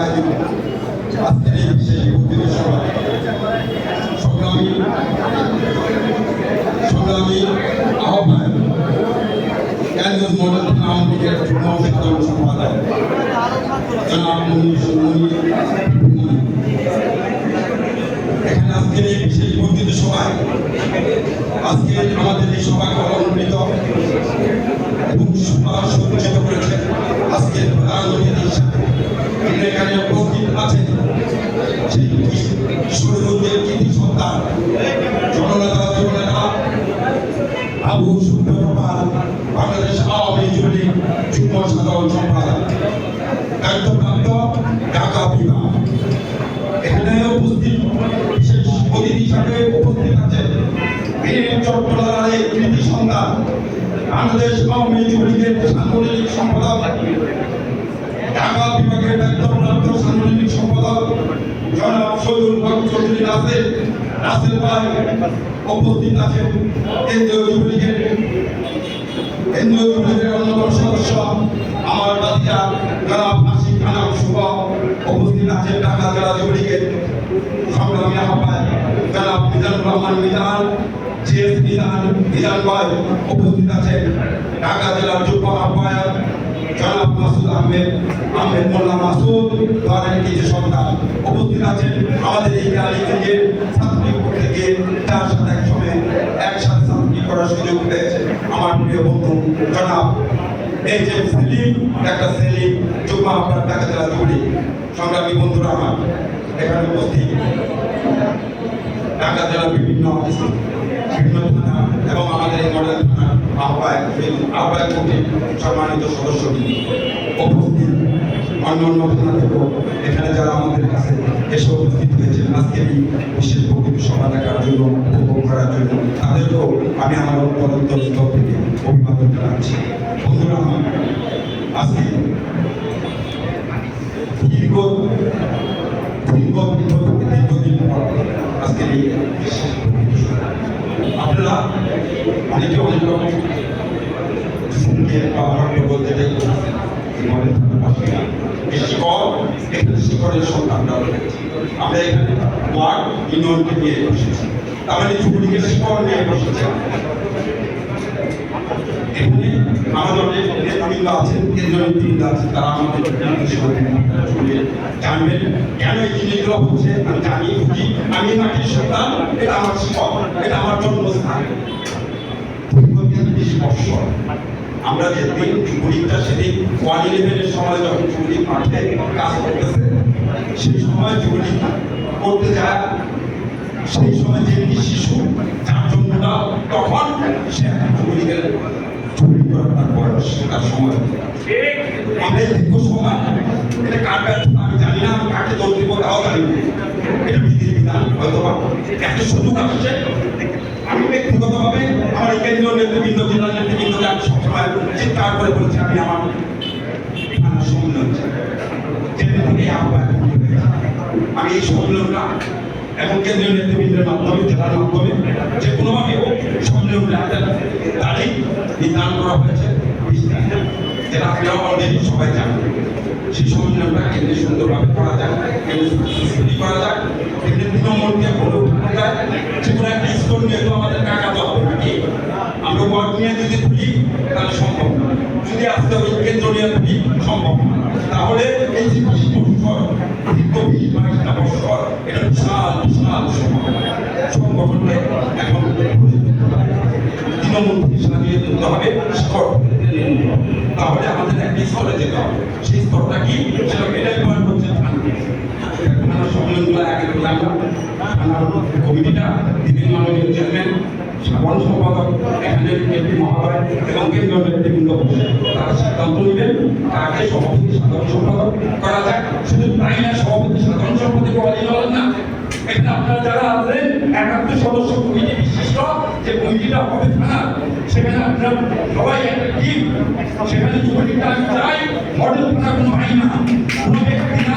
আয়োজিত আজকের এই বিশেষ প্রতিনিধি সভা সংগ্রামী সংগ্রামী আহ্বায়ক কেন্দ্রীয় মডেল আওয়ামী লীগের যুগ্ম সাধারণ সম্পাদক জনাব মুনির মুনির। এখানে আজকের এই বিশেষ বর্ধিত সভায় আজকে আমাদের এই সভাকে অলঙ্কৃত এবং সভা সজ্জিত সেই কিশোরগঞ্জের কৃতি সন্তান, জননেতা জননেতা আবু সুন্দরপাল বাংলাদেশ আওয়ামী যুবলীগ যুগ্ম সাধারণ সম্পাদক, দায়িত্বপ্রাপ্ত ঢাকা বিভাগ। এখানে উপস্থিত বিশেষ অতিথি হিসাবে উপস্থিত আছেন বীর চট্টগ্রামের কৃতি সন্তান, বাংলাদেশ আওয়ামী যুবলীগের সাংগঠনিক সম্পাদক, ঢাকা বিভাগের দায়িত্বপ্রাপ্ত সাংগঠনিক সম্পাদক জনাব সৈয়দুল হক চৌধুরী নাসির নাসির ভাই উপস্থিত আছেন কেন্দ্রীয় যুবলীগের কেন্দ্রীয় যুবলীগের অন্যতম সদস্য আমার বাদিয়া জনাব আশিক আনাম শুভ উপস্থিত আছেন ঢাকা জেলা যুবলীগের সংগ্রামী আহ্বায়ক জনাব মিজানুর রহমান মিজান জিএস মিজান মিজান ভাই উপস্থিত আছেন ঢাকা জেলার যুব আহ্বায়ক জনাব মাসুদ আহমেদ আহমেদ মোল্লা মাসুদ ধরেন কিছু সন্তান উপস্থিত আছেন। আমাদের এই গাড়ি থেকে ছাত্রী করতে গিয়ে তার সাথে এক একসাথে ছাত্রী করার সুযোগ পেয়েছে। আমার প্রিয় বন্ধু, জনাব এই যে সেলিম, একটা সেলিম, যুগ্ম আপনার ঢাকা জেলা জুড়ি সংগ্রামী বন্ধুরা আমার, এখানে উপস্থিত। ঢাকা জেলার বিভিন্ন বিভিন্ন থানা আহ্বায়ক আহ্বায়ক কমিটির সম্মানিত সদস্য উপস্থিত অন্য অন্য থেকেও এখানে যারা আমাদের কাছে এসে উপস্থিত হয়েছেন আজকের এই বিশেষ বক্তব্য দেখার জন্য, উপভোগ করার জন্য, তাদেরকেও আমি আমার অন্তর স্তর থেকে অভিবাদন জানাচ্ছি বন্ধুরা আমার আজকে দীর্ঘ দীর্ঘ দীর্ঘ দীর্ঘদিন পর আজকের এই বিশেষ বক্তব্য সভা। আপনারা অনেকে অনেক রকম শুনতে বা বক্তব্য যেটাই মনে থাকে শিকড় এখানে শিকড়ের সন্তানরা রয়েছে আমরা এখানে ওয়ার্ড ইউনিয়নকে নিয়ে বসেছি। তার মানে শিকড় নিয়ে এখানে আমাদের আছেন, কেন্দ্রীয় তারা আমাদের জানবেন কেন এই জিনিসগুলো হচ্ছে আমি জানি, বুঝি। আমি মাটির সন্তান, এটা আমার শিকড় এটা আমার জন্মস্থান। আমরা যেদিন সেদিন ওয়ান ইলেভেনের সময় যখন যুবলীগ মাঠে কাজ করতেছে সেই সময় যুবলীগ করতে যায় সেই সময় যে শিশু যার জন্মটা তখন সে যুবলীগ করার তার বয়স তার সময়। এই দীর্ঘ সময়। এটা কার ব্যর্থতা আমি জানি না কাকে দোষ দিব তাও জানি না। এটা বিধির বিধান হয়তো বা। একটা সুযোগ আসছে। আমি ব্যক্তিগতভাবে আমার কেন্দ্রীয় নেতৃবৃন্দ জেলা নেতৃবৃন্দকে আমি সবসময় চিৎকার করে বলছি আমি আমার এই সম্মেলনটা এবং কেন্দ্রীয় নেতৃবৃন্দের মাধ্যমে জেলার মাধ্যমে যে কোনোভাবে হোক সম্মেলনটা তারিখ নির্ধারণ করা হয়েছে। অলরেডি সবাই সেই সম্মেলনটা কেন্দ্রে সুন্দরভাবে করা যায়, কেন্দ্রে করা যায় যে কোনো একটা স্কুল নিয়ে তো আমাদের কাকাতে হবে নাকি? আমরা ওয়ার্ড নিয়ে যদি খুলি, তাহলে সম্ভব না। যদি আজকে ওই কেন্দ্র নিয়ে খুলি, সম্ভব না। তাহলে এই বিশাল বিশাল সংগঠনকে এখন তৃণমূল সাজিয়ে তুলতে হবে স্তর তাহলে আমাদের একটা স্তরে যেতে হবে। সেই স্তরটা কি? সেটা এটাই পয়েন্ট থানার সম্মেলনগুলো কমিটিটা দিদির মাননীয় চেয়ারম্যান, সাধারণ এমপি মহালয় এবং কেন্দ্রীয় নেতৃবৃন্দ তারা করা যায়। শুধু তাই না, সভাপতি সাধারণ সম্পাদক করা যাবে না। এখানে আপনারা যারা আছেন, একাত্তর সদস্য কমিটি বিশিষ্ট যে কমিটিটা হবে থানার, সেখানে আপনারা সবাই একটা সেখানে যুবলীগটা আমি মডেল থানা কোনো কোনো ব্যক্তি না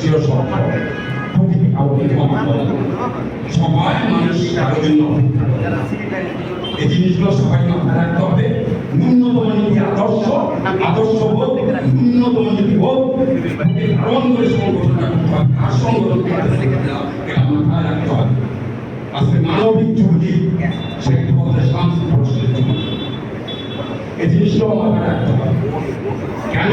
চিরসত্য প্রতিটি লীগ আমার দল। সময় মানুষ কারোর জন্য করে। এই জিনিসগুলো সবাই মাথায় রাখতে হবে। ন্যূনতম নীতি আদর্শ আদর্শ বোধ, ন্যূনতম নীতি বোধ ধারণ করে সংগঠন রাখতে হবে আর সংগঠন মাথায় রাখতে হবে। আজকে মানবিক যুগটি শান্তি প্রশ্নের জন্য। এই জিনিসটাও মাথায় রাখতে হবে। কেন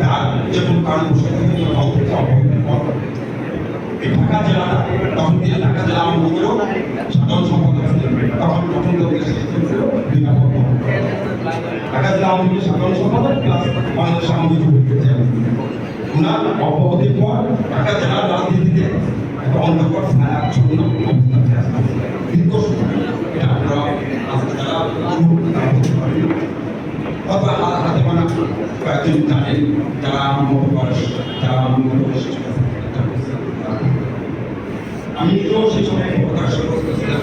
তার যেমন কারণ এই ঢাকা জেলাটা, তখন দিয়ে ঢাকা জেলা আমার নিজেরও সাধারণ সম্পাদক তখন প্রথম ঢাকা জেলা আওয়ামী সাধারণ সম্পাদক প্লাস বাংলাদেশ আওয়ামী ওনার অব্যাহতির পর ঢাকা জেলার রাজনীতিতে অন্ধকার ছায়াচ্ছন্ন অবস্থাতে আছে দীর্ঘ সময় এটা আপনারা আজকে যারা অনুভব করতে পারেন অথবা আমার হাতে বানা কয়েকজন জানেন যারা আমার মতো বয়স যারা আমার মতো বয়স আমি নিজেও সেই সময় প্রকাশ করতেছিলাম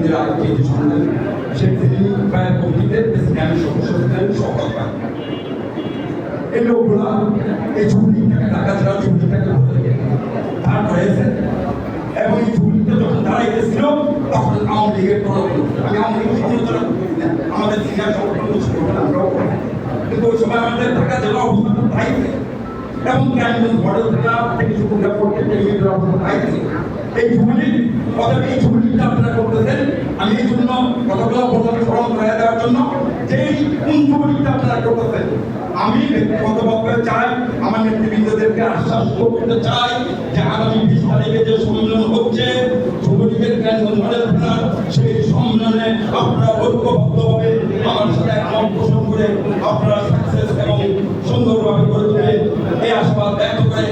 নববন্ধের আরেকটি যে সন্তান সে তিনি প্রায় কমিটিতে স্ক্যান সদস্য ছিলেন ভাই এই লোকগুলা এই ছুটিটাকে ঢাকা জেলার ছুটিটাকে দাঁড় করেছে এবং এই ছুটিতে যখন দাঁড়াইতেছিল, তখন আওয়ামী লীগের আমি আওয়ামী লীগের সমালোচনা করতেছি না, আমাদের সিনিয়র সংগঠন সংগঠন আমরাও। কিন্তু ওই সময় আমাদের ঢাকা জেলা অবস্থান দায়িত্বে এবং ক্যান্টন মডেল থাকা শুরু করে করতে এই ছুটি অতএব এই ছুটিটা আপনারা করতেছেন আমি এই জন্য কথাগুলো বলতে স্মরণ করে দেওয়ার জন্য যে কোন ছুটিটা আপনারা করতেছেন আমি ব্যক্তিগতভাবে চাই, আমার নেতৃবৃন্দদেরকে আশ্বাস করতে চাই যে আগামী বিশ তারিখে যে সম্মেলন হচ্ছে যুবলীগের কেন্দ্র মডেল থানার সেই সম্মেলনে আপনারা ঐক্যবদ্ধভাবে আমার সাথে একমত পোষণ করে আপনারা সাকসেস এবং সুন্দরভাবে করে তুলবেন। এই আশীর্বাদ ব্যক্ত করে